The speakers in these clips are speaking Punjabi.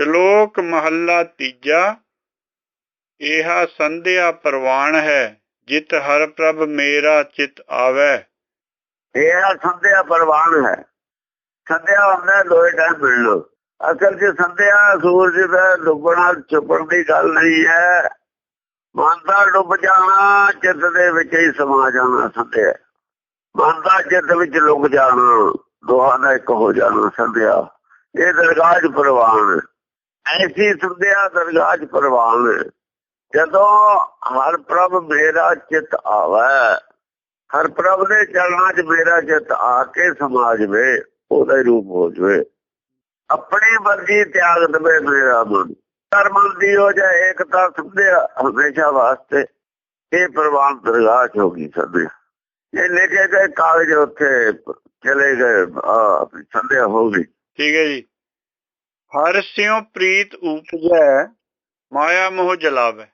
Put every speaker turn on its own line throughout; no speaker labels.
ਸ਼ਲੋਕ ਮਹੱਲਾ ਤੀਜਾ। ਇਹਾ ਸੰਧਿਆ ਪ੍ਰਵਾਨ ਹੈ, ਜਿਤ ਹਰ ਪ੍ਰਭ ਮੇਰਾ ਚਿਤ ਆਵੇ।
ਇਹ ਆ ਸੰਧਿਆ ਪਰਵਾਨ ਹੈ। ਸੰਧਿਆ ਹੁੰਦਾ ਦੋਏ ਟਾਈਮ ਮਿਲ ਲੋ ਅਸਲ 'ਚ ਸੰਧਿਆ ਸੂਰਜ ਦਾ ਡੁੱਬਣਾ ਛੁਪਣ ਦੀ ਗੱਲ ਨਹੀਂ ਹੈ। ਮਨ ਦਾ ਡੁੱਬ ਜਾਣਾ, ਚਿੱਤ ਦੇ ਵਿੱਚ ਹੀ ਸਮਾ ਜਾਣਾ ਸੰਧਿਆ ਮਨ ਦਾ ਚਿੱਤ ਵਿੱਚ ਲੁਕ ਜਾਣਾ, ਦੋਹਾਂ ਦਾ ਇੱਕ ਹੋ ਜਾਣਾ ਸੰਧਿਆ। ਇਹ ਦਰਗਾਹ ਪ੍ਰਵਾਨ ਐਸੀ ਸੰਧਿਆ ਦਰਗਾਹ 'ਚ ਪ੍ਰਵਾਨ ਜਦੋਂ ਹਰ ਪ੍ਰਭ ਮੇਰਾ ਚਿਤ ਆਵੈ, ਹਰ ਪ੍ਰਭ ਦੇ ਚਰਨਾਂ 'ਚ ਮੇਰਾ ਚਿਤ ਆ ਕੇ ਸਮਾ ਜਵੇ ਉਹਦਾ ਰੂਪ ਹੋ ਜਵੇ। ਆਪਣੀ ਮਰਜ਼ੀ ਤਿਆਗ ਦਵੇ ਮੇਰਾ ਮਨ। ਧਰਮ ਦੀ ਹੋ ਜਾਏ ਏਕਤਾ ਸੰਧਿਆ ਹਮੇਸ਼ਾ ਵਾਸਤੇ ਇਹ ਪ੍ਰਵਾਨ ਦਰਗਾਹ 'ਚ ਹੋ ਗਈ ਸੰਧਿਆ। ਇਹ ਲੈ ਕੇ ਗਏ ਕਾਗਜ਼ ਉੱਥੇ ਚਲੇ ਗਏ ਸੰਧਿਆ ਹੋ ਗਈ।
ਠੀਕ ਹੈ ਜੀ। ਹਰ ਸਿਉ ਪ੍ਰੀਤ ਉਪਜੈ ਮਾਇਆ ਮੋਹ ਜਲਾਵੈ।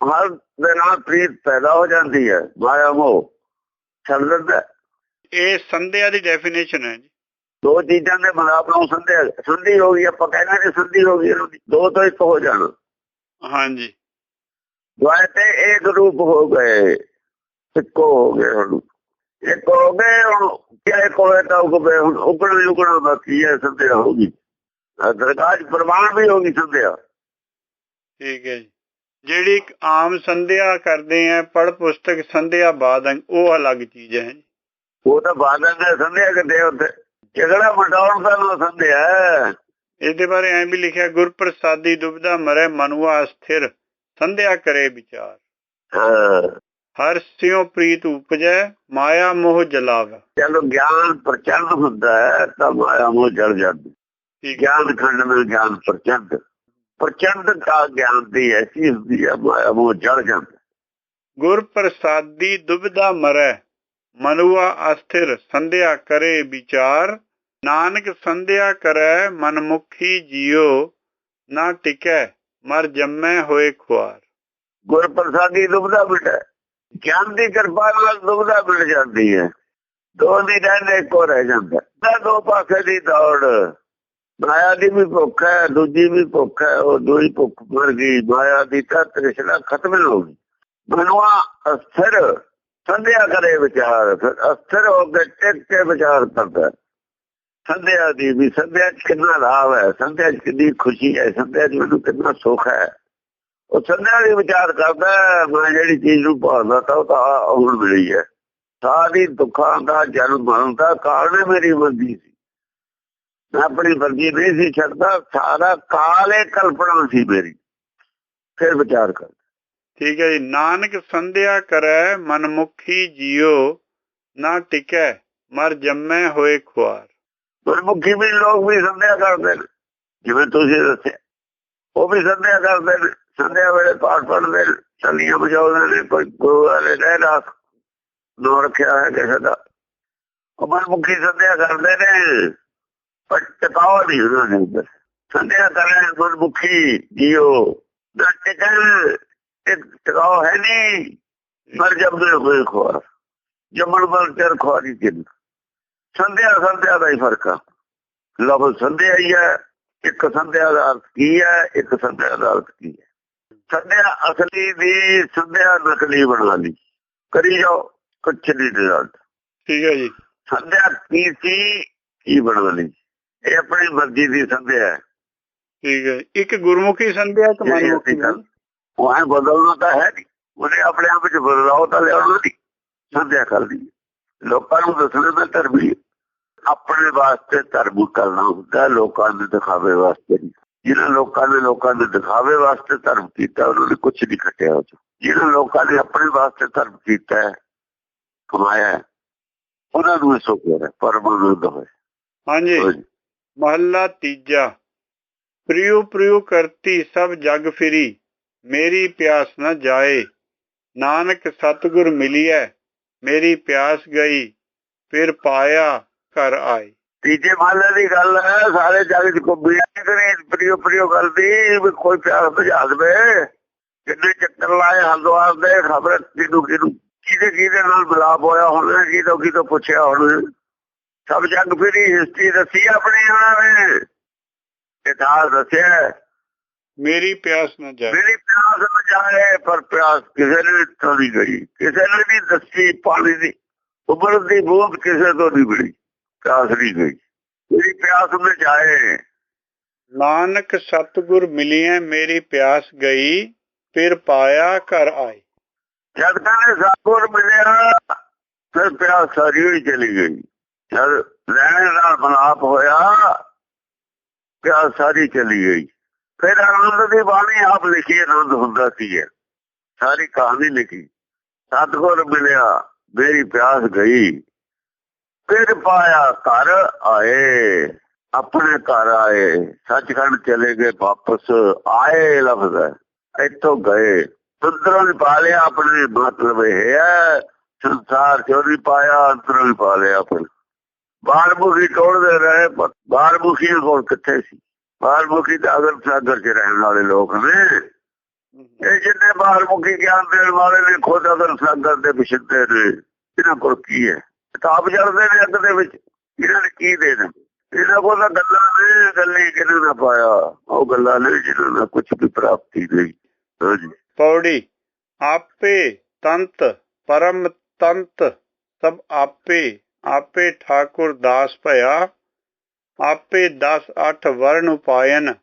ਹਰ ਦੇ ਨਾਲ ਪ੍ਰੀਤ ਪੈਦਾ ਹੋ ਜਾਂਦੀ ਹੈ ਮਾਇਆ ਮੋਹ। ਛੱਡ ਦਿੰਦਾ।
ਇਹ ਸੰਧਿਆ ਦੀ ਡੈਫੀਨੇਸ਼ਨ ਹੈ ਜੀ।
ਦੋ ਚੀਜ਼ਾਂ ਦੇ ਮਿਲਾਪ ਨੂੰ ਸੰਧਿਆ ਸੰਧੀ ਹੋ ਗਈ ਆਪਾਂ ਕਹਿੰਦੇ ਨੇ ਸੰਧੀ ਹੋ ਗਈ ਦੋ ਤੋਂ ਇੱਕ ਹੋ ਜਾਣਾ।
ਹਾਂਜੀ।
ਦੁਆਏ ਤੇ ਇੱਕ ਰੂਪ ਹੋ ਗਏ ਇੱਕੋ ਹੋ ਗਏ ਹੁਣ। ਇੱਕ ਹੋ ਗਏ ਹੁਣ ਕਿਆ ਇੱਕ ਹੋਏ ਤਾਂ ਉਗਵੇ ਹੁਣ ਉਗਣਾ ਬਾਕੀ ਹੈ ਸੰਧਿਆ ਹੋ ਗਈ। ਆਹ ਦਰਗਾਹ ਪ੍ਰਮਾਣ ਵੀ ਹੋ ਗਈ ਸੰਧਿਆ।
ਠੀਕ ਹੈ ਜੀ। ਜਿਹੜੀ ਆਮ ਸੰਧਿਆ ਕਰਦੇ ਆ ਪੜ ਪੁਸਤਕ ਸੰਧਿਆ ਬਾਦੰ ਉਹ ਅਲੱਗ ਚੀਜ਼ ਹੈ
ਉਹ ਤਾਂ ਬਾਦਲ ਦੇ ਸੰਧਿਆ ਕਿਤੇ ਉੱਥੇ? ਝਗੜਾ ਮਟਾਉਣ ਦਾ ਨਾ ਸੰਧਿਆ।
ਇਹਦੇ ਬਾਰੇ ਐਂ ਵੀ ਲਿਖਿਆ ਗੁਰ ਪ੍ਰਸਾਦੀ ਦੁਬਦਾ ਮਰੇ ਮਨੁਆ ਸਥਿਰ ਸੰਧਿਆ ਕਰੇ ਵਿਚਾਰ।
ਹਾਂ।
ਹਰ ਸਿਉ ਪ੍ਰੀਤ ਉਪਜੈ ਮਾਇਆ ਮੋਹ ਜਲਾਵੈ।
ਚਲੋ ਗਿਆਨ ਪ੍ਰਚੰਡ ਹੁੰਦਾ ਹੈ ਤਾਂ ਮਾਇਆ ਮੋਹ ਜਲ ਜਾਂਦੀ।
ਠੀਕ ਹੈ।
ਗਿਆਨ ਖੰਡ में ਗਿਆਨ ਪ੍ਰਚੰਡ ਪ੍ਰਚੰਡ ਦਾ ਗਿਆਨ ਦੀ ਐਸੀ ਹੁੰਦੀ ਹੈ ਮਾਇਆ ਮੋਹ ਜਲ ਜਾਂਦਾ।
ਗੁਰ ਪ੍ਰਸਾਦੀ ਦੁਬਦਾ ਮਰੈ ਮਨੁਆ ਅਸਥਿਰ ਸੰਧਿਆ ਕਰੇ ਵਿਚਾਰ। ਨਾਨਕ ਸੰਧਿਆ ਕਰੈ ਮਨਮੁਖੀ ਜਿਉ ਨਾ ਟਿਕੈ ਮਰ ਜੰਮੈ ਹੋਏ ਖੁਆਰ।
ਗੁਰ ਪ੍ਰਸਾਦੀ ਦੁਬਦਾ ਮਿਟੈ। ਗਿਆਨ ਦੀ ਕਿਰਪਾ ਨਾਲ ਦੁਬਦਾ ਮਿਲ ਜਾਂਦੀ ਹੈ। ਦੋ ਦੀ ਰਹਿੰਦੇ ਇੱਕੋ ਰਹਿ ਜਾਂਦਾ। ਤਾਂ ਦੋ ਪਾਸੇ ਦੀ ਦੌੜ। ਮਾਇਆ ਦੀ ਵੀ ਭੁੱਖ ਹੈ, ਦੂਜੀ ਵੀ ਭੁੱਖ ਹੈ, ਉਹ ਦੋਈ ਭੁੱਖ ਮਰ ਗਈ। ਮਾਇਆ ਦੀ ਤਾਂ ਤ੍ਰਿਸ਼ਨਾ ਖਤਮ ਹੋ ਗਈ। ਮਨੁਆ ਅਸਥਿਰ, ਸੰਧਿਆ ਕਰੇ ਵਿਚਾਰ। ਫਿਰ ਅਸਥਿਰ ਹੋ ਕੇ ਟਿਕ ਕੇ ਵਿਚਾਰ ਕਰਦਾ ਹੈ। ਸੰਧਿਆ ਦੀ ਵੀ, ਸੰਧਿਆ 'ਚ ਕਿੰਨਾ ਲਾਭ ਹੈ? ਸੰਧਿਆ 'ਚ ਕਿੰਨੀ ਖੁਸ਼ੀ ਹੈ? ਸੰਧਿਆ 'ਚ ਮੈਨੂੰ ਕਿੰਨਾ ਸੁੱਖ ਹੈ? ਉਹ ਸੰਧਿਆ ਦੀ ਵਿਚਾਰ ਕਰਦਾ ਮੈਂ ਜਿਹੜੀ ਚੀਜ਼ ਨੂੰ ਭਾਲਦਾ ਤਾਂ ਉਹ ਤਾਂ ਹੁਣ ਮਿਲੀ ਹੈ। ਸਾਰੀ ਦੁੱਖਾਂ ਦਾ ਜਨਮ ਮਰਨ ਦਾ ਕਾਰਨ ਮੇਰੀ ਮਰਜ਼ੀ ਸੀ। ਮੈਂ ਆਪਣੀ ਮਰਜ਼ੀ ਨਹੀਂ ਸੀ ਛੱਡਦਾ ਸਾਰਾ ਕਾਲੇ ਕਲਪਨਾ ਸੀ ਮੇਰੀ। ਫਿਰ ਵਿਚਾਰ ਕਰ।
ਠੀਕ ਹੈ ਜੀ ਨਾਨਕ ਸੰਧਿਆ ਕਰੈ ਮਨਮੁਖੀ ਜਿਉ ਨਾ ਟਿਕੈ ਮਰ ਜੰਮੈ ਹੋਏ ਖੁਆਰ।
ਗੁਰਮੁਖੀ ਵੀ ਲੋਕ ਵੀ ਸੰਧਿਆ ਕਰਦੇ ਨੇ ਜਿਵੇਂ ਤੁਸੀਂ ਦੱਸਿਆ। ਉਹ ਵੀ ਸੰਧਿਆ ਕਰਦੇ ਨੇ। ਸੰਧਿਆ ਵੇਲੇ ਪਾਠ ਪੜ੍ਹਦੇ ਨੇ ਚਲੀਆਂ ਵਜਾਉਂਦੇ ਨੇ, ਕੋਈ ਗੁਰੂ ਵਾਲੇ ਰਹਿ ਨੋ ਰੱਖਿਆ ਹੈ ਕਿਸੇ ਦਾ। ਉਹ ਮਨਮੁਖੀ ਸੰਧਿਆ ਕਰਦੇ ਨੇ, ਪਰ ਟਿਕਾਓ ਨਹੀਂ ਉਹਨਾਂ ਨੇ ਅੰਦਰ। ਸੰਧਿਆ ਕਰੇ ਗੁਰਮੁਖੀ ਜੀਓ ਨਾ ਟਿਕਣ ਇੱਕ ਟਿਕਾਓ ਹੈ ਨਹੀਂ ਮਰ ਜੰਮੇ ਹੋਏ ਖੁਆਰ। ਜੰਮਣ ਮਰ ਚਰ ਖੁਆਰੀ ਜਿੰਨ ਸੰਧਿਆ ਸੰਧਿਆ ਦਾ ਹੀ ਫ਼ਰਕ ਆ। ਲਫ਼ਜ਼ ਸੰਧਿਆ ਹੀ ਹੈ ਇੱਕ ਸੰਧਿਆ ਦਾ ਅਰਥ ਕੀ ਹੈ ਇੱਕ ਸੰਧਿਆ ਦਾ ਅਰਥ ਕੀ ਹੈ ਸੰਧਿਆ ਅਸਲੀ ਦੀ ਸੰਧਿਆ ਨਕਲੀ ਬਣਾ ਲਈ ਕਰੀ ਜਾਓ ਕੁਛ ਨਹੀਂ ਰਿਜ਼ਲਟ
ਠੀਕ ਹੈ ਜੀ।
ਸੰਧਿਆ ਕੀ ਸੀ ਕੀ ਬਣਾ ਲਈ ਇਹ ਆਪਣੀ ਮਰਜ਼ੀ ਦੀ ਸੰਧਿਆ ਹੈ।
ਠੀਕ ਹੈ। ਇੱਕ ਗੁਰਮੁਖੀ ਸੰਧਿਆ ਇੱਕ ਮਨਮੁਖੀ
ਉਹ ਐ ਬਦਲਣਾ ਤਾਂ ਹੈ ਨਹੀਂ। ਉਹਨੇ ਆਪਣੇ ਆਪ ਵਿੱਚ ਬਦਲਾਅ ਤਾਂ ਲਿਆਉਣਾ ਨਹੀਂ। ਸੰਧਿਆ ਕਰਦੀ ਹੈ। ਲੋਕਾਂ ਨੂੰ ਦੱਸਣਾ ਮੈਂ ਧਰਮੀ ਹਾਂ। ਆਪਣੇ ਵਾਸਤੇ ਧਰਮ ਕਰਨਾ ਹੁੰਦਾ ਲੋਕਾਂ ਦੇ ਦਿਖਾਵੇ ਵਾਸਤੇ ਨਹੀਂ। ਜਿਹਨਾਂ ਲੋਕਾਂ ਨੇ ਲੋਕਾਂ ਦੇ ਦਿਖਾਵੇ ਵਾਸਤੇ ਧਰਮ ਕੀਤਾ ਉਹਨਾਂ ਨੇ ਕੁਝ ਨਹੀਂ ਖੱਟਿਆ ਉਹ। ਜਿਹਨਾਂ ਲੋਕਾਂ ਨੇ ਆਪਣੇ ਵਾਸਤੇ ਧਰਮ ਕੀਤਾ ਹੈ ਕਮਾਇਆ ਉਹਨਾਂ ਨੂੰ ਸੁਖ ਹੈ ਪਰਮਾਨੰਦ ਹੋਏ
ਹਾਂਜੀ। ਮਹੱਲਾ ਤੀਜਾ। ਪ੍ਰਿਯੂ ਪ੍ਰਿਯੂ ਕਰਤੀ ਸਭ ਜਗ ਫਿਰੀ ਮੇਰੀ ਪਿਆਸ ਨ ਜਾਏ। ਨਾਨਕ ਸਤਿਗੁਰ ਮਿਲਿਐ ਮੇਰੀ ਪਿਆਸ ਗਈ ਫਿਰ ਪਾਇਆ ਘਰ ਆਏ।
ਤੀਜੇ ਮਹੱਲੇ ਦੀ ਗੱਲ ਹੈ ਸਾਰੇ ਜਗ ਚ ਕੁੰਬੀਆਂ ਕਰੇ ਪ੍ਰਿਯੋ ਪ੍ਰਿਯੋ ਕਰਦੀ ਵੀ ਕੋਈ ਪਿਆਰ ਬੁਝਾ ਦੇਵੇ। ਕਿੰਨੇ ਚੱਕਰ ਲਾਏ ਹਲਦਵਾਰ ਦੇ ਖਬਰ ਕਿਨੂੰ ਕਿਨੂੰ ਕਿਹਦੇ ਕਿਹਦੇ ਨਾਲ ਮਿਲਾਪ ਹੋਇਆ ਹੋਣਾ ਕਿਦੋਂ ਕਿਦੋਂ ਪੁੱਛਿਆ ਹੁਣ। ਸਭ ਜਗ ਫਿਰੀ ਹਿਸਟਰੀ ਦੱਸੀ ਆਪਣੀ ਉਹਨਾਂ ਨੇ। ਇਤਿਹਾਸ ਦੱਸਿਆ।
ਮੇਰੀ ਪਿਆਸ ਨਾ ਜਾਏ।
ਮੇਰੀ ਪਿਆਸ ਨਾ ਜਾਏ ਪਰ ਪਿਆਸ ਕਿਸੇ ਨੇ ਤੋਂ ਨਹੀਂ ਗਈ। ਕਿਸੇ ਨੇ ਨਹੀਂ ਦੱਸੀ ਪਾਣੀ ਦੀ ਉਬਰ ਦੀ ਬੂੰਦ ਕਿਸੇ ਤੋਂ ਨਹੀਂ ਮਿਲੀ। ਪਿਆਸ ਨਹੀਂ। ਗਈ ਮੇਰੀ ਪਿਆਸ ਨਾ ਜਾਏ
ਨਾਨਕ ਸਤਗੁਰ ਮਿਲਿਐ ਮੇਰੀ ਪਿਆਸ ਗਈ ਫਿਰ ਪਾਇਆ ਘਰ ਆਏ।
ਜਦ ਕਹਿੰਦੇ ਸਾਗੁਰ ਮਿਲਿਆ ਫਿਰ ਪਿਆਸ ਸਾਰੀ ਹੋਈ ਚਲੀ ਗਈ। ਜਦ ਰਹਿਣ ਨਾਲ ਮਨਾਪ ਹੋਇਆ ਪਿਆਸ ਸਾਰੀ ਚਲੀ ਗਈ। ਫਿਰ ਆਨੰਦ ਦੀ ਬਾਣੀ ਆਪ ਲਿਖੀ ਆਨੰਦ ਹੁੰਦਾ ਸੀ ਹੈ ਸਾਰੀ ਕਹਾਣੀ ਲਿਖੀ। ਸਤਗੁਰ ਮਿਲਿਆ ਮੇਰੀ ਪਿਆਸ ਗਈ। ਫਿਰ ਪਾਇਆ ਘਰ ਆਏ ਆਪਣੇ ਘਰ ਆਏ ਸੱਚਖੰਡ ਚਲੇ ਗਏ ਵਾਪਸ ਆਏ ਲਫ਼ਜ਼ ਇੱਥੋਂ ਗਏ। ਅੰਦਰੋਂ ਵੀ ਪਾ ਲਿਆ ਆਪਣੇ ਮਤਲਬ ਇਹ ਹੈ ਸੰਸਾਰ ਚੋਂ ਵੀ ਪਾਇਆ ਅੰਦਰੋਂ ਵੀ ਪਾ ਲਿਆ ਆਪਣੇ। ਬਾਹਰ ਮੁਖੀ ਟੋੜਦੇ ਰਹੇ? ਪਰ ਬਾਹਰ ਮੁਖੀ ਕੋਲ ਕਿੱਥੇ ਸੀ? ਬਾਹਰ ਮੁਖੀ ਤਾਂ ਅਗਰ ਸਾਗਰ ਚ ਰਹਿਣ ਵਾਲੇ ਲੋਕ ਨੇ। ਇਹ ਜਿੰਨੇ ਬਾਹਰ ਮੁਖੀ ਗਿਆਨ ਦੇਣ ਵਾਲੇ ਨੇ ਖੁਦ ਅਗਰ ਸਾਗਰ ਦੇ ਵਿਛਦੇ ਨੇ। ਇਹਨਾਂ ਕੋਲ ਕੀ ਹੈ? ਕਿਤਾਬ ਜਲਦੇ ਨੇ ਅੱਗ ਦੇ ਵਿੱਚ ਇਹਨਾਂ ਨੇ ਕੀ ਦੇਣਾ? ਇਹਨਾਂ ਕੋਲ ਤਾਂ ਗੱਲਾਂ ਨੇ ਗੱਲੇ ਕਿਹਨੇ ਨਾ ਪਾਇਆ? ਉਹ ਗੱਲਾਂ ਨੇ ਜਿਹਨਾਂ ਨਾਲ ਕੁਝ ਵੀ ਪ੍ਰਾਪਤੀ ਨਹੀਂ। ਹਾਂਜੀ
ਪੌੜੀ ਆਪੇ ਤੰਤ ਪਰਮ ਤੰਤ ਸਭ ਆਪੇ ਆਪੇ ਠਾਕੁਰ ਦਾਸ ਭਇਆ ਆਪੇ 10 8 ਵਰਨ ਉਪਾਇਨ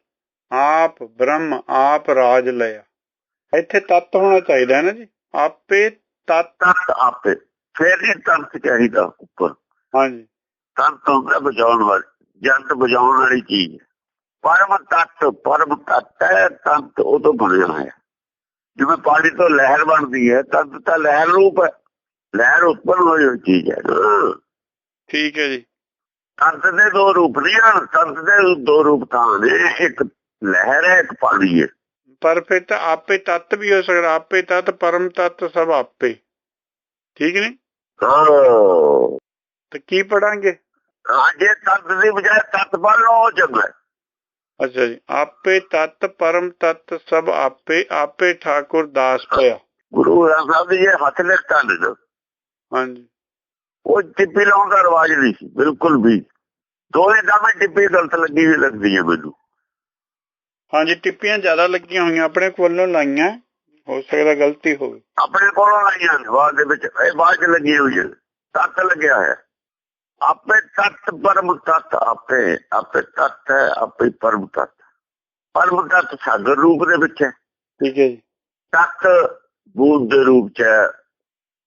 ਆਪ ਬ੍ਰਹਮ ਆਪ ਰਾਜ ਲਿਆ ਇੱਥੇ ਤਤ ਹੋਣਾ ਚਾਹੀਦਾ ਹੈ ਨਾ ਜੀ। ਆਪੇ ਤੰਤ
ਆਪੇ। ਫੇਰ ਹੀ ਤੰਤ ਚਾਹੀਦਾ ਉੱਪਰ।
ਹਾਂਜੀ।
ਤੰਤ ਹੁੰਦਾ ਬਚਾਉਣ ਵਾਲੀ ਜੰਤ ਬਚਾਉਣ ਵਾਲੀ ਚੀਜ਼। ਹੈ। ਪਰਮ ਤੱਤ ਪਰਮ ਤੱਤ ਹੈ ਤੰਤ ਉਹ ਤੋਂ ਬਣਿਆ ਹੋਇਆ ਜਿਵੇਂ ਪਾਣੀ ਤੋਂ ਲਹਿਰ ਬਣਦੀ ਹੈ ਤੰਤ ਤਾਂ ਲਹਿਰ ਰੂਪ ਹੈ। ਲਹਿਰ ਉੱਪਰ ਹੋਈ ਹੋਈ ਚੀਜ਼ ਹੈ।
ਠੀਕ ਹੈ ਜੀ।
ਤੰਤ ਦੇ ਦੋ ਰੂਪ ਨਹੀਂ ਹਨ ਤੰਤ ਦੇ ਦੋ ਰੂਪ ਤਾਂ ਨੇ। ਇੱਕ ਲਹਿਰ ਹੈ ਇੱਕ ਪਾਣੀ ਹੈ।
ਪਰ ਫਿਰ ਤਾਂ ਆਪੇ ਤਤ ਵੀ ਹੋ ਸਕਦਾ। ਆਪੇ ਤਤ ਪਰਮ ਤਤ ਸਭ ਆਪੇ। ਠੀਕ ਨਹੀਂ?
ਹਾਂ।
ਤੇ ਕੀ ਪੜਾਂਗੇ?
ਜੇ ਤੰਤ ਦੀ ਬਜਾਏ ਤੱਤ ਪੜ ਲਓ ਚੰਗਾ।
ਅੱਛਾ ਜੀ। ਆਪੇ ਤਤ ਪਰਮ ਤਤ ਸਭ ਆਪੇ ਆਪੇ ਠਾਕੁਰ ਦਾਸ ਭਇਆ।
ਗੁਰੂ ਸਾਹਿਬ ਜੀ ਇਹ ਹੱਥ ਲਿਖਤਾ ਨੇ ਨਾ
ਹਾਂਜੀ।
ਉਹ ਟਿੱਪੀ ਲਾਉਣ ਦਾ ਰਿਵਾਜ ਨਹੀਂ ਸੀ ਬਿਲਕੁਲ ਵੀ। ਦੋਵੇਂ ਦਾਮੇ ਟਿੱਪੀ ਗਲਤ ਲੱਗੀ ਹੋਈ ਲੱਗਦੀ ਹੈ ਮੈਨੂੰ।
ਹਾਂਜੀ ਟਿੱਪੀਆਂ ਜ਼ਿਆਦਾ ਲੱਗੀਆਂ ਹੋਈਆਂ ਆਪਣੇ ਕੋਲੋਂ ਲਾਈਆਂ। ਹੋ ਸਕਦਾ ਗਲਤੀ ਹੋਵੇ।
ਆਪਣੇ ਕੋਲੋਂ ਆਈਆਂ ਬਾਅਦ ਦੇ ਵਿੱਚ। ਇਹ ਬਾਅਦ ਚ ਲੱਗੀ ਹੋਈ ਹੈ। ਤੱਤ ਲੱਗਿਆ ਹੈ। ਆਪੇ ਤੱਤ ਪਰਮ ਤੱਤ ਆਪੇ ਆਪੇ ਤੱਤ ਹੈ ਆਪੇ ਪਰਮ ਤੱਤ। ਪਰਮ ਤੱਤ ਸਾਗਰ ਰੂਪ ਦੇ ਵਿੱਚ ਹੈ।
ਠੀਕ ਹੈ ਜੀ।
ਤੱਤ ਬੂਦ ਦੇ ਰੂਪ ਚ ਹੈ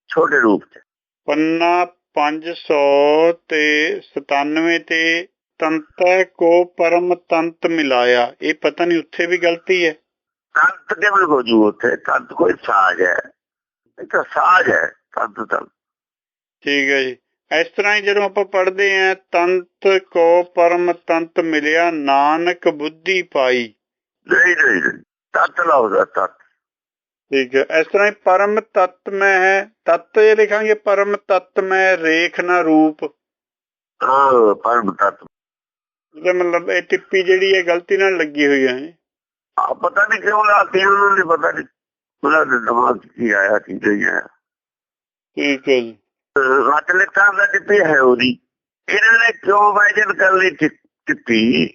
ਛੋਟੇ ਰੂਪ ਚ
ਪੰਨਾ 500 ਤੇ 97 ਤੇ ਤੰਤੈ ਕੋ ਪਰਮ ਤੰਤ ਮਿਲਾਇਆ। ਇਹ ਪਤਾ ਨਹੀਂ ਉੱਥੇ ਵੀ ਗਲਤੀ ਹੈ।
ਤੰਤ ਕਿਵੇਂ ਹੋ ਜੂ ਉੱਥੇ? ਤੰਤ ਕੋਈ ਸਾਜ ਹੈ। ਇਹ ਤਾਂ ਸਾਜ ਹੈ ਤੰਤ ਤਾਂ।
ਠੀਕ ਹੈ ਜੀ। ਇਸ ਤਰ੍ਹਾਂ ਹੀ ਜਦੋਂ ਆਪਾਂ ਪੜ੍ਹਦੇ ਆਂ ਤੰਤ ਕੋ ਪਰਮ ਤੰਤ ਮਿਲਿਆ ਨਾਨਕ ਬੁੱਧੀ ਪਾਈ।
ਨਹੀਂ ਨਹੀਂ। ਤੱਤ ਲਾਉਦਾ ਤੱਤ।
ਠੀਕ ਹੈ। ਇਸ ਤਰ੍ਹਾਂ ਹੀ ਪਰਮ ਤਤ ਮੈਂ ਹੈ। ਤਤ ਇਹ ਲਿਖਾਂਗੇ ਪਰਮ ਤਤ ਮੈਂ ਰੇਖ ਨਾ ਰੂਪ।
ਹਾਂ ਪਰਮ ਤੱਤ।
ਇਹਦਾ ਮਤਲਬ ਇਹ ਟਿੱਪੀ ਜਿਹੜੀ ਹੈ ਗਲਤੀ ਨਾਲ ਲੱਗੀ ਹੋਈ ਹੈ।
ਆ ਪਤਾ ਨਹੀਂ ਕਿਉਂ ਲਾਤੀ ਉਹਨਾਂ ਨੇ ਪਤਾ ਨਹੀਂ ਉਹਨਾਂ ਦੇ ਦਿਮਾਗ 'ਚ ਕੀ ਆਇਆ ਕੀ ਨਹੀਂ ਆਇਆ।
ਠੀਕ ਹੈ ਜੀ।
ਹੱਥ ਲਿਖਾਂ ਦਾ ਟਿੱਪੀ ਹੈ ਉਹਦੀ ਇਹਨਾਂ ਨੇ ਕਿਉਂ ਵਾਜਨ ਕਰ ਲਈ ਟਿੱਪੀ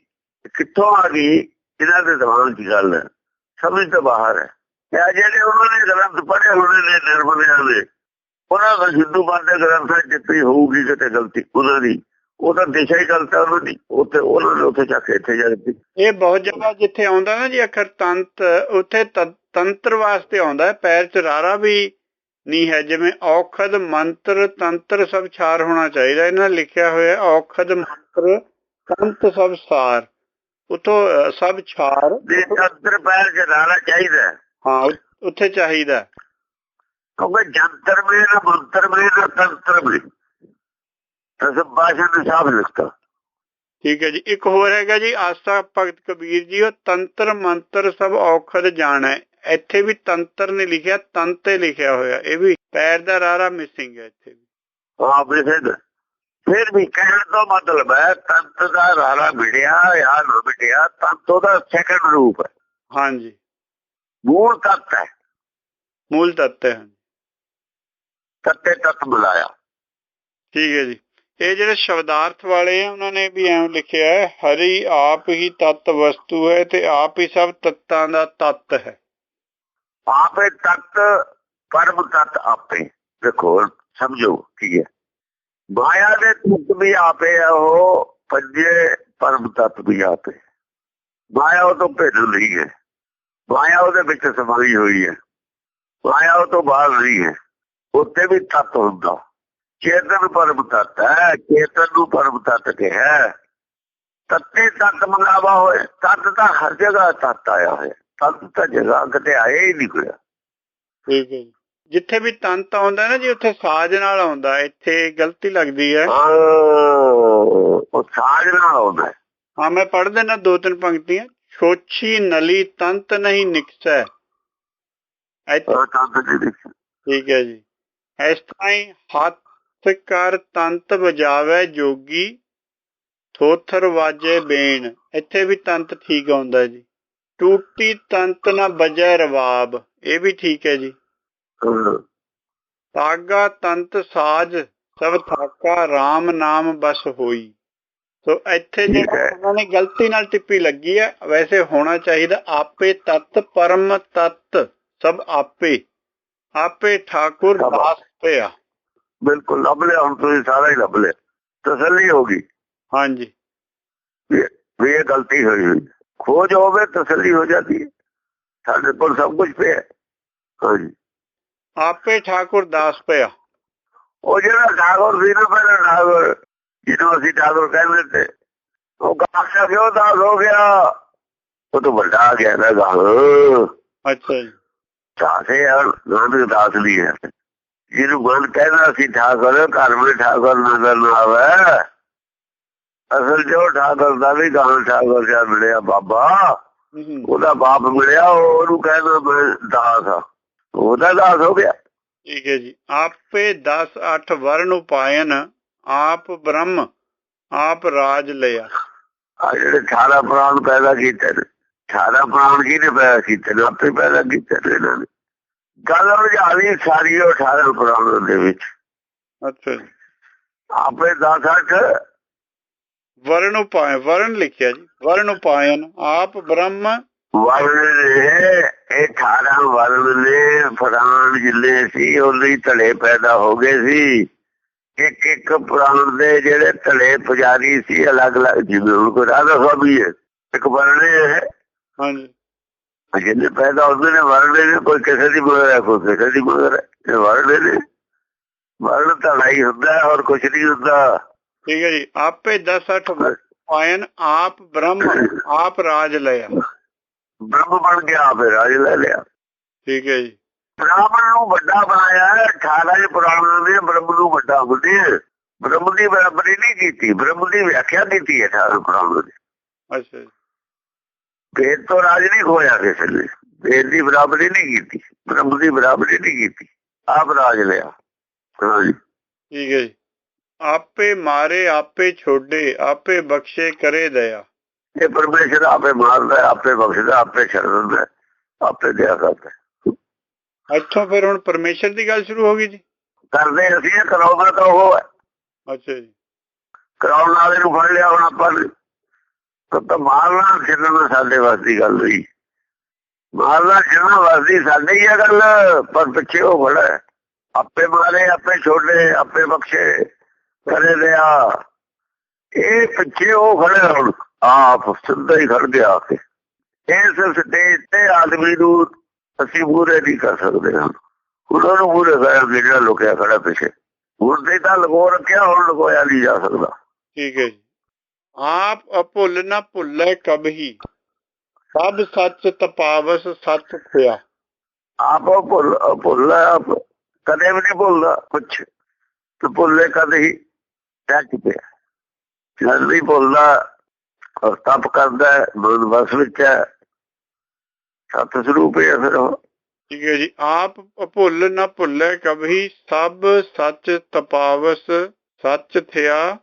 ਕਿੱਥੋਂ ਆ ਗਈ? ਇਹਨਾਂ ਦੇ ਦਿਮਾਗ 'ਚ ਗੱਲ ਸਮਝ ਤੋਂ ਬਾਹਰ ਹੈ। ਇਹ ਜਿਹੜੇ ਉਹਨਾਂ ਨੇ ਗ੍ਰੰਥ ਪੜ੍ਹੇ ਹੋਣੇ ਨੇ ਨਿਰਮਲਿਆਂ ਦੇ ਉਹਨਾਂ ਦਾ ਹਿੰਦੂ ਬਾਦੇ ਗ੍ਰੰਥਾਂ 'ਚ ਟਿੱਪੀ ਹੋਊਗੀ ਕਿਤੇ ਗਲਤੀ ਉਹਨਾਂ ਦੀ। ਉਹ ਤਾਂ ਦਿਸ਼ਾ ਹੀ ਗਲਤ ਹੈ ਉਹਨਾਂ ਦੀ ਉੱਥੇ ਉਹਨਾਂ ਨੇ ਉੱਥੇ ਜਾ ਕੇ ਇੱਥੇ ਜਾ ਕੇ
ਇਹ ਬਹੁਤ ਜਗ੍ਹਾ ਜਿੱਥੇ ਆਉਂਦਾ ਨਾ ਜੀ ਅੱਖਰ ਤੰਤ ਉੱਥੇ ਤੰਤਰ ਵਾਸਤੇ ਆਉਂਦਾ ਹੈ ਪੈਰ ਚ ਰਾਰਾ ਵੀ ਨਹੀਂ ਹੈ ਜਿਵੇਂ ਔਖਦ ਮੰਤਰ ਤੰਤਰ ਸਭ ਛਾਰ ਹੋਣਾ ਚਾਹੀਦਾ ਇਹਨਾਂ ਨੇ ਲਿਖਿਆ ਹੋਇਆ ਔਖਦ ਮੰਤਰ ਤੰਤ ਸਭ ਸਾਰ ਉਤੋਂ ਅ, ਸਭ ਛਾਰ
ਦੇ ਤੰਤਰ ਪੈਰ ਚ ਲਾਣਾ ਚਾਹੀਦਾ ਹੈ।
ਉੱਥੇ ਚਾਹੀਦਾ।
ਕਿਉਂਕਿ ਜੰਤਰ ਨਾ ਮੰਤਰ ਨਾ ਤੰਤਰ ਮੇ ਤਸ ਬਾਸ਼ਾ ਨੇ ਸਾਫ਼ ਲਿਖਤਾ।
ਠੀਕ ਹੈ ਜੀ। ਇੱਕ ਹੋਰ ਹੈਗਾ ਜੀ ਆਸਾ ਭਗਤ ਕਬੀਰ ਜੀ ਉਹ ਤੰਤਰ ਮੰਤਰ ਸਭ ਔਖਦ ਜਾਣੈ। ਇੱਥੇ ਵੀ ਤੰਤਰ ਨੇ ਲਿਖਿਆ ਤੰਤੇ ਲਿਖਿਆ ਹੋਇਆ। ਇਹ ਵੀ ਪੈਰ ਦਾ ਰਾਰਾ ਮਿਸਿੰਗ ਹੈ ਇੱਥੇ ਵੀ।
ਹਾਂ ਫਿਰ ਫਿਰ ਵੀ ਕਹਿਣ ਤੋਂ ਮਤਲਬ ਹੈ ਤੰਤ ਦਾ ਰਾਰਾ ਮਿਲਿਆ ਜਾਂ ਨਾ ਮਿਲਿਆ ਤੰਤ ਉਹਦਾ ਸੈਕੰਡ ਰੂਪ ਹੈ।
ਹਾਂਜੀ।
ਮੂਲ ਤੱਤ ਹੈ।
ਮੂਲ ਤੱਤ ਹੈ।
ਤੱਤੇ ਤੱਤ ਮਿਲਾਇਆ।
ਠੀਕ ਹੈ ਜੀ। ਇਹ ਜਿਹੜੇ ਸ਼ਬਦਾਰਥ ਵਾਲੇ ਆ, ਉਹਨਾਂ ਨੇ ਵੀ ਐਂ ਲਿਖਿਆ ਹੈ, ਹਰੀ ਆਪ ਹੀ ਤਤ ਵਸਤੂ ਹੈ ਤੇ ਆਪ ਹੀ ਸਭ ਤੱਤਾਂ ਦਾ ਤਤ ਹੈ।
ਆਪੇ ਤਤ, ਪਰਮ ਤਤ ਆਪੇ। ਦੇਖੋ, ਸਮਝੋ ਕੀ ਹੈ। ਮਾਇਆ ਦੇ ਤਤ ਵੀ ਆਪੇ ਆ, ਉਹ ਪੰਜੇ ਪਰਮ ਤਤ ਵੀ ਆਪੇ। ਮਾਇਆ ਉਹ ਤੋਂ ਭੇਦ ਨਹੀਂ ਹੈ। ਮਾਇਆ ਉਹਦੇ ਵਿੱਚ ਸਮਾਈ ਹੋਈ ਹੈ। ਮਾਇਆ ਉਹ ਤੋਂ ਬਾਹਰ ਨਹੀਂ ਹੈ। ਉੱਤੇ ਵੀ ਤਤ ਹੁੰਦਾ। ਚੇਤਨ ਪਰਮ ਤਤ ਹੈ ਚੇਤਨ ਨੂੰ ਪਰਮ ਤਤ ਕਿਹਾ ਤੱਤੇ ਤਤ ਮੰਗਾਵਾ ਹੋਏ ਤਤ ਤਾਂ ਹਰ ਜਗ੍ਹਾ ਤਤ ਆਇਆ ਹੋਇਆ। ਤਤ ਤਾਂ ਜਗ੍ਹਾ ਕਿਤੇ ਆਇਆ ਹੀ ਨਹੀਂ ਕੋਈ
ਠੀਕ ਹੈ ਜੀ। ਜਿੱਥੇ ਵੀ ਤੰਤ ਆਉਂਦਾ ਨਾ ਜੀ ਉੱਥੇ ਸਾਜ ਨਾਲ ਆਉਂਦਾ ਇੱਥੇ ਗਲਤੀ ਲੱਗਦੀ ਹੈ।
ਉਹ ਸਾਜ ਨਾਲ ਆਉਂਦਾ ਹੈ।
ਮੈਂ ਪੜ੍ਹ ਦੇਣਾ ਦੋ ਤਿੰਨ ਪੰਕਤੀਆਂ। ਛੋਛੀ ਨਲੀ ਤੰਤ ਨਹੀਂ ਨਿਕਸੈ। ਠੀਕ ਹੈ ਜੀ। ਇਸ ਤਰ੍ਹਾਂ ਹੀ ਹੱਥ ਕਰ ਤੰਤ ਵਜਾਵੇ ਜੋਗੀ ਥੋਥਰ ਵਾਜੇ ਬੇਣ। ਇੱਥੇ ਵੀ ਤੰਤ ਠੀਕ ਆਉਂਦਾ ਜੀ। ਟੂਟੀ ਤੰਤ ਨਾ ਬਜੈ ਰਵਾਬ। ਇਹ ਵੀ ਠੀਕ ਹੈ ਜੀ। ਤਾਗਾ ਤੰਤ ਸਾਜ ਸਭ ਥਾਕਾ RAM ਨਾਮ ਬਸ ਹੋਈ। ਸੋ ਇੱਥੇ ਜਿਹੜਾ। ਉਹਨਾਂ ਨੇ ਗਲਤੀ ਨਾਲ ਟਿੱਪੀ ਲੱਗੀ ਹੈ ਵੈਸੇ ਹੋਣਾ ਚਾਹੀਦਾ ਆਪੇ ਤਤ ਪਰਮ ਤਤ ਸਭ ਆਪੇ। ਆਪੇ ਠਾਕੁਰ ਦਾਸ ਪਿਆ।
ਬਿਲਕੁਲ ਲੱਭ ਲਿਆ ਹੁਣ ਤੁਸੀਂ ਸਾਰਾ ਹੀ ਲੱਭ ਲਿਆ ਤਸੱਲੀ ਹੋ ਗਈ
ਹਾਂਜੀ
ਵੀ ਵੀ ਇਹ ਗਲਤੀ ਹੋਈ ਹੋਈ ਹੈ। ਖੋਜ ਹੋਵੇ ਤਸੱਲੀ ਹੋ ਜਾਂਦੀ ਹੈ ਸਾਡੇ ਕੋਲ ਸਭ ਕੁਝ ਪਿਆ ਹੈ। ਹਾਂਜੀ
ਆਪੇ ਠਾਕੁਰ ਦਾਸ ਪਿਆ
ਉਹ ਜਿਹੜਾ ਠਾਕੁਰ ਸੀ ਨਾ ਪਹਿਲਾਂ ਠਾਕੁਰ ਜਿਹਨੂੰ ਅਸੀਂ ਠਾਕੁਰ ਕਹਿੰਦੇ ਤੇ ਉਹ ਗਾਸਾ ਕਿਉਂ ਦਾਸ ਹੋ ਗਿਆ ਉਹ ਤਾਂ ਵੱਡਾ ਆ ਗਿਆ ਨਾ ਗਾਹ
ਅੱਛਾ ਜੀ
ਦਾਸੇ ਆ ਨਾਨਕ ਦਾਸ ਵੀ ਹੈ ਜਿਹਨੂੰ ਮਨ ਕਹਿੰਦਾ ਸੀ ਠਾਕੁਰ ਘਰ ਵਿੱਚ ਠਾਕੁਰ ਨਜ਼ਰ ਨਾ ਆਵੇ। ਅਸਲ ਜੋ ਠਾਕੁਰ ਦਾ ਵੀ ਗਾਂ ਠਾਕੁਰ ਜਿਹਾ ਮਿਲਿਆ ਬਾਬਾ। ਉਹਦਾ ਬਾਪ ਮਿਲਿਆ ਉਹ ਉਹਨੂੰ ਕਹਿੰਦਾ ਮੈਂ ਦਾਸ ਆ ਉਹਦਾ ਦਾਸ ਹੋ ਗਿਆ।
ਠੀਕ ਹੈ ਜੀ। ਆਪੇ 10 8 ਵਰਨ ਉਪਾਇਨ ਆਪ ਬ੍ਰਹਮ ਆਪ ਰਾਜ ਲਿਆ।
ਆ ਜਿਹੜੇ 18 ਪ੍ਰਾਣ ਪੈਦਾ ਕੀਤੇ ਨੇ 18 ਪ੍ਰਾਣ ਕਿਹਨੇ ਪੈਦਾ ਕੀਤੇ ਨੇ? ਆਪੇ ਪੈਦਾ ਕੀਤੇ ਨੇ ਇਹਨਾਂ ਨੇ। ਗੱਲ ਰੁਝਾਵੀ ਸਾਰੀ ਉਹ 18 ਪ੍ਰਾਣ ਦੇ ਵਿੱਚ।
ਅੱਛਾ ਜੀ।
ਆਪੇ 10 8
ਵਰਨ ਉਪਾਇ ਵਰਨ ਲਿਖਿਆ ਜੀ ਵਰਨ ਉਪਾਇਨ ਆਪ ਬ੍ਰਹਮ।
ਵਰਨ ਨੇ ਇਹ 18 ਵਰਨ ਨੇ ਪ੍ਰਾਣ ਜਿੰਨੇ ਸੀ ਉਹਦੇ ਧੜੇ ਪੈਦਾ ਹੋ ਗਏ ਸੀ। ਇੱਕ ਇੱਕ ਪ੍ਰਾਣ ਦੇ ਜਿਹੜੇ ਧੜੇ ਪੁਜਾਰੀ ਸੀ ਅਲੱਗ ਅਲੱਗ ਜਿਵੇਂ ਹੁਣ ਕੋਈ ਰਾਧਾ ਸਵਾਮੀ ਹੈ ਇੱਕ ਵਰਣੇ ਹੈ।
ਹਾਂਜੀ।
ਜਿਹਨੇ ਪੈਦਾ ਹੁੰਦੇ ਨੇ ਵਰਣੇ ਨੇ ਕੋਈ ਕਿਸੇ ਦੀ ਮਗਰ ਹੈ ਕੋਈ ਕਿਸੇ ਦੀ ਮਗਰ ਹੈ ਵਰਣੇ ਨੇ। ਵਰਨ ਧੜਾ ਹੀ ਹੁੰਦਾ ਔਰ ਕੁਝ ਨਹੀਂ ਹੁੰਦਾ।
ਠੀਕ ਹੈ ਜੀ। ਆਪੇ 10 8 ਉਪਾਇਨ ਆਪ ਬ੍ਰਹਮ ਆਪ ਰਾਜ ਲਿਆ
ਬ੍ਰਹਮ ਬਣ ਗਿਆ ਆਪੇ ਰਾਜ ਲੈ ਲਿਆ।
ਠੀਕ ਹੈ ਜੀ।
ਬ੍ਰਾਹਮਣ ਨੂੰ ਵੱਡਾ ਬਣਾਇਆ ਹੈ 18 ਦੇ ਪੁਰਾਣਾਂ ਨੇ ਬ੍ਰਹਮ ਨੂੰ ਵੱਡਾ ਬੁੱਧੀ। ਬ੍ਰਹਮ ਦੀ ਬਰਾਬਰੀ ਨਹੀਂ ਕੀਤੀ ਬ੍ਰਹਮ ਦੀ ਵਿਆਖਿਆ ਕੀਤੀ ਹੈ 18 ਪੁਰਾਣਾਂ ਨੇ
ਅੱਛਾ
ਵੇਦ ਤੋਂ ਰਾਜ ਨਹੀਂ ਹੋਇਆ ਕਿਸੇ ਨੇ ਵੇਦ ਦੀ ਬਰਾਬਰੀ ਨਹੀਂ ਕੀਤੀ। ਬ੍ਰਹਮ ਦੀ ਬਰਾਬਰੀ ਨਹੀਂ ਕੀਤੀ। ਆਪ ਰਾਜ ਲਿਆ।
ਠੀਕ ਹੈ ਆਪੇ ਮਾਰੇ ਆਪੇ ਛੋਡੇ ਆਪੇ ਬਖਸ਼ੇ ਕਰੇ ਦਇਆ।
ਇਹ ਪਰਮੇਸ਼ਰ ਆਪੇ ਮਾਰਦਾ ਆਪੇ ਬਖਸ਼ਦਾ ਆਪੇ ਛੱਡਦਾ ਆਪੇ ਦਿਆ ਕਰਦਾ।
ਇੱਥੋਂ ਫਿਰ ਹੁਣ ਪਰਮੇਸ਼ਰ ਦੀ ਗੱਲ ਸ਼ੁਰੂ ਹੋ ਗਈ ਜੀ?
ਕਰਦੇ ਅਸੀਂ ਕਰਾਉਣਾ ਤਾਂ ਉਹ ਹੈ।
ਅੱਛਾ ਜੀ।
ਕਰਾਉਣ ਵਾਲੇ ਨੂੰ ਫੜ ਲਿਆ ਹੁਣ ਆਪਾਂ ਨੇ। ਤਾਂ ਤਾਂ ਮਾਰਨਾ ਛੱਡਣਾ ਸਾਡੇ ਵੱਸ ਗੱਲ ਨਹੀਂ ਮਾਰਨਾ ਛੱਡਣਾ ਵੱਸ ਸਾਡੇ ਹੀ ਆ ਗੱਲ, ਪਰ ਪਿੱਛੇ ਉਹ ਬੜਾ ਆਪੇ ਮਾਰੇ, ਆਪੇ ਛੋੜੇ ਆਪੇ ਬਖਸ਼ੇ, ਕਰੇ ਦਿਆ ਇਹ ਪਿੱਛੇ ਉਹ ਖੜੇ ਹੁਣ, ਆਪ ਸਿੱਧਾ ਹੀ ਖੜ ਗਿਆ ਕੇ। ਇਸ ਸਟੇਜ ਤੇ ਆਦਮੀ ਨੂੰ ਅਸੀਂ ਪੂਰੇ ਨਹੀਂ ਕਰ ਸਕਦੇ ਹਾਂ। ਉਹਨਾਂ ਨੂੰ ਪੂਰੇ ਕਰਾਂਗੇ ਜਿਹੜਾ ਲੁਕਿਆ ਖੜਾ ਪਿੱਛੇ। ਹੁਣ ਤੇ ਤਾਂ ਲਗੋ ਰੱਖਿਆ, ਹੁਣ ਲਗੋਇਆ ਨਹੀਂ ਜਾ ਸਕਦਾ।
ਠੀਕ ਹੈ ਜੀ। ਆਪ ਅਭੁੱਲ ਨਾ ਭੁੱਲੇ ਕਬਹੀ ਸਭ ਸੱਚ ਤਪਾਵਸ ਸੱਚ ਥਿਆ
ਆਪ ਭੁੱਲ ਭੁੱਲ ਆਪ। ਕਦੇ ਵੀ ਨਹੀਂ ਭੁੱਲਦਾ ਕੁਛ। ਤੇ ਭੁੱਲੇ ਕਦੇ ਹੀ ਟੱਚ ਪਿਆ ਜਦ ਵੀ ਭੁੱਲਦਾ ਔਰ ਤਪ ਕਰਦਾ ਮਨ ਵਸ ਵਿੱਚ ਹੈ। ਸਤ ਸਰੂਪ ਹੈ ਫਿਰ ਉਹ।
ਠੀਕ ਹੈ ਜੀ। ਆਪ ਅਭੁੱਲ ਨਾ ਭੁੱਲੇ ਕਬਹੀ ਸਭ ਸੱਚ ਤਪਾਵਸ ਸੱਚ ਥਿਆ।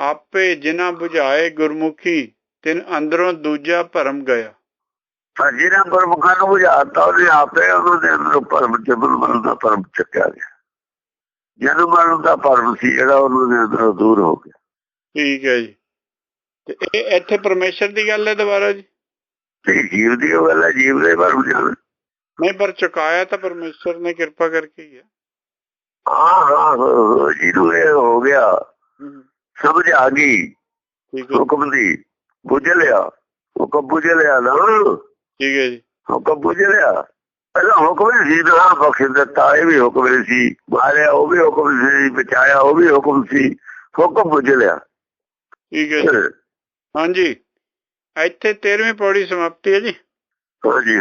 ਆਪੇ ਜਿਨਾ 부ਝਾਏ ਗੁਰਮੁਖੀ ਤਿਨ ਅੰਦਰੋਂ ਦੂਜਾ ਭਰਮ ਗਿਆ।
ਜਿਹਨਾਂ ਗੁਰਮੁਖਾਂ ਨੂੰ ਬੁਝਾਤਾ ਉਹਨੇ ਆਪੇ ਉਹਨਾਂ ਦੇ ਅੰਦਰ ਪਰਮ ਜਬਲ ਮਨ ਦਾ ਪਰਮ ਚੱਕਿਆ ਗਿਆ। ਜਨਮ ਮਰਨ ਦਾ ਭਰਮ ਸੀ ਜਿਹੜਾ ਉਹਨਾਂ ਦੇ ਅੰਦਰੋਂ ਦੂਰ ਹੋ ਗਿਆ।
ਠੀਕ ਹੈ ਜੀ। ਤੇ ਇਹ ਇੱਥੇ ਪਰਮੇਸ਼ਰ ਦੀ ਗੱਲ ਹੈ ਦੁਬਾਰਾ ਜੀ?
ਤੇ ਜੀਵ ਦੀ ਉਹ ਗੱਲ ਹੈ ਜੀਵ ਦੇ ਭਰਮ ਜਾਣ
ਨਹੀਂ ਪਰ ਚੁਕਾਇਆ ਤਾਂ ਪਰਮੇਸ਼ਰ ਨੇ ਕਿਰਪਾ ਕਰਕੇ ਹੀ ਹੈ।
ਹਾਂ ਹਾਂ ਜਿਹਨੂੰ ਇਹ ਹੋ ਗਿਆ। ਸਮਝ ਆ ਗਈ।
ਠੀਕ ਹੈ
ਹੁਕਮ ਦੀ ਬੁੱਝ ਲਿਆ। ਹੁਕਮ ਬੁੱਝ ਲਿਆ ਨਾ।
ਠੀਕ ਹੈ ਜੀ।
ਹੁਕਮ ਬੁੱਝ ਲਿਆ। ਪਹਿਲਾਂ ਹੁਕਮ ਸੀ ਨਾ ਬਖਸ਼ ਦਿੱਤਾ ਇਹ ਵੀ ਹੁਕਮ ਸੀ। ਮਾਰਿਆ ਉਹ ਵੀ ਹੁਕਮ ਸੀ ਬਚਾਇਆ ਉਹ ਵੀ ਹੁਕਮ ਸੀ। ਹੁਕਮ ਬੁੱਝ ਲਿਆ।
ਠੀਕ ਹੈ ਜੀ। ਹਾਂਜੀ। ਇੱਥੇ 13ਵੀਂ ਪੌੜੀ ਸਮਾਪਤੀ ਹੈ ਜੀ।
ਹਾਂਜੀ